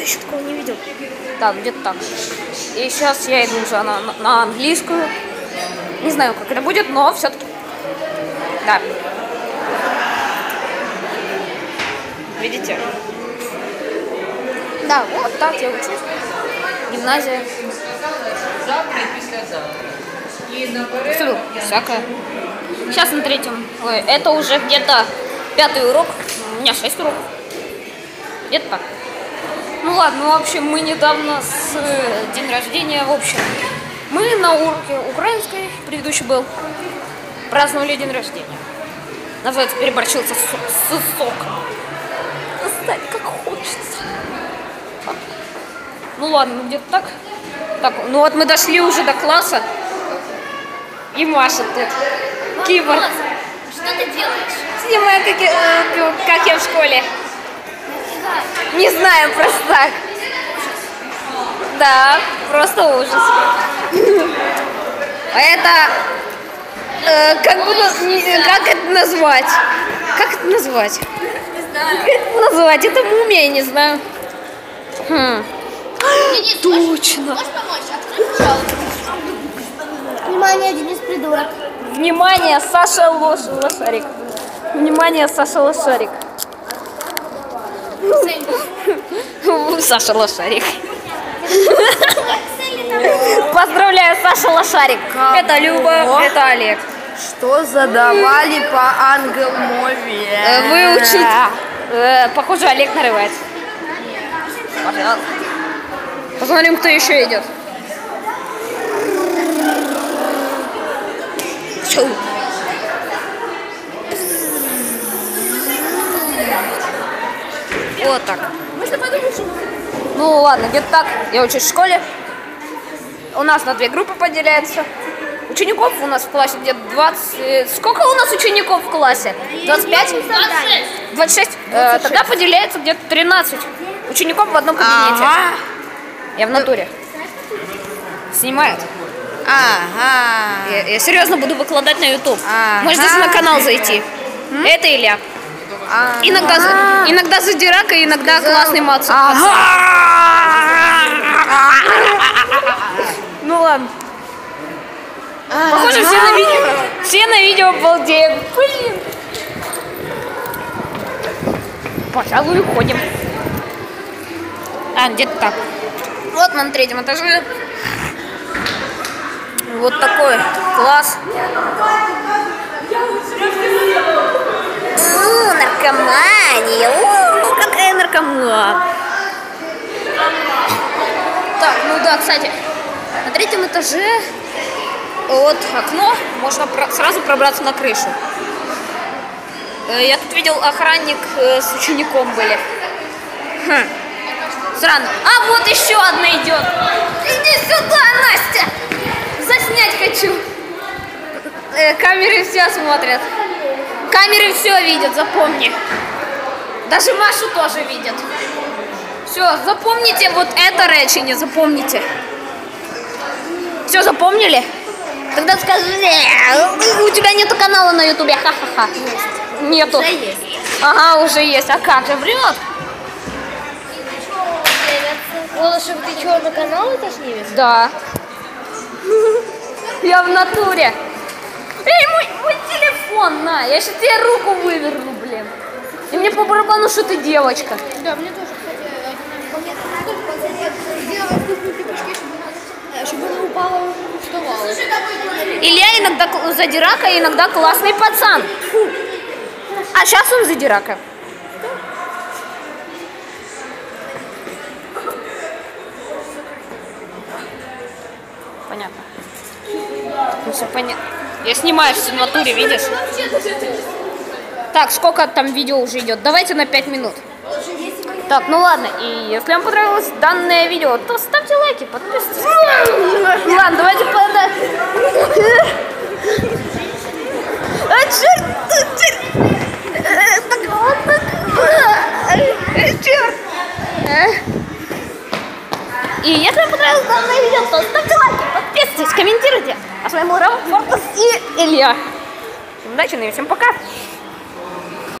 что еще такого не видел? Так, где-то так. И сейчас я иду уже на, на- на английскую. Не знаю, как это будет, но все-таки. Да. Видите? Да, вот так я учусь. Гимназия. Завтра і післязавтра. І наперед Всё, всякое. Сейчас на третьем. Ой, это уже где-то пятый урок. У меня шесть уроков. Где-то так. Ну ладно, в общем, мы недавно с э, день рождения, в общем, мы на уроке украинской, предыдущий был, праздновали день рождения. Называется переборчился с, с соком. Достать как хочется. Ну ладно, ну где-то так. Так, ну вот мы дошли уже до класса. И Маша тут. Киборг. Что ты делаешь? Снимаю, как, э, как я в школе. Не знаю, просто так. Да, просто ужас. А это... э, как, бы, не- как это назвать? Как это назвать? Не знаю. Как это назвать? Это мумия, я не знаю. Хм. Денис, Точно. можешь помочь? Внимание, Денис придурок. Внимание, Саша Лош... Лошарик. Внимание, Саша Лошарик. Саша Лошарик. Поздравляю, Саша Лошарик. Это Люба, это Олег. Что задавали по англомове? Э, Выучить. Э, Похоже, Олег. Пожалуйста. Посмотрим, кто еще идет. Чу. Вот так. Можно подумать, что Ну ладно, где-то так. Я учусь в школе. У нас на две группы поделяется. Учеников у нас в классе где-то 20... э, Сколько у нас учеников в классе? 25? 26. 26? Э, тогда поделяется где-то 13 учеников в одном кабинете. Ага. Я в натуре. Снимают. Ага. Я, я серьезно буду выкладывать на YouTube. Ага. Можешь даже на канал зайти. Это Илья. Иногда, за- иногда задирака, иногда классный мат. Ну ладно. Похоже, все на видео. Все на видео балдеют. Блин. Пожалуй, уходим. А, где-то так. Вот мы на третьем этаже. Вот такой класс. Наркомания. Так, ну да, кстати, на третьем этаже вот окно, можно про- сразу пробраться на крышу. Э, Я тут видел охранник э, с учеником были. Хм. Странно. А вот еще одна идет. Иди сюда, Настя. Заснять хочу. Э, камеры все смотрят. Камеры все видят, запомни. Даже Машу тоже видят. Все, запомните вот это речение, запомните. Все запомнили? Тогда скажи, «Э, у тебя нету канала на ютубе, ха-ха-ха. Нету. Уже есть. Ага, уже есть. А как же, врет? Лошадь, ты что, на канал это снимешь? Да. Я в натуре. Эй, мой, мой телефон, на, я сейчас тебе руку выверну, блин. И мне по барабану, что ты девочка. Да, мне тоже, кстати, чтобы она, упала. Илья иногда задирака, а иногда классный пацан. Фу. А сейчас он задирака. Понятно. Ну, все понятно. Я снимаю все в натуре, видишь? Так, сколько там видео уже идет? Давайте на 5 минут. Так, ну ладно, и если вам понравилось данное видео, то ставьте лайки, подписывайтесь. Ладно, давайте пода... А. Э. И если вам понравилось данное видео, то ставьте лайки, подписывайтесь, комментируйте. А с вами был Рам Фортус и Илья. Удачи, ну и всем пока.